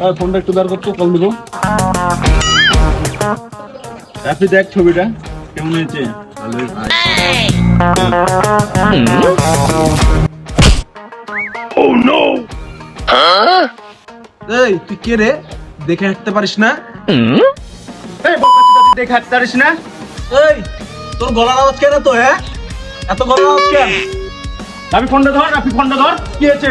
আর ফোনটা একটু বের করতো কল দিব। আপনি দেখ ছবিটা কেমন হয়েছে? এই তুই কে রে? দেখে হাঁটতে পারিস না? দেখে হাঁটতে পারিস না? এই তোর গলার আওয়াজ কেন তো হ্যাঁ? এত গলার আওয়াজ কেন? আপনি ফোনটা ধর আপনি ফোনটা ধর। কি হয়েছে?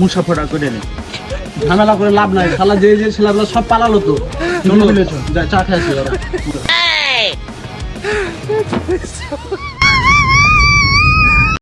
মুসাফরা করে নে। ঝামেলা করে লাভ নাই। শালা যে যে ছেলেগুলো সব পালালো তো। চলো। চা খেয়েছি ওরা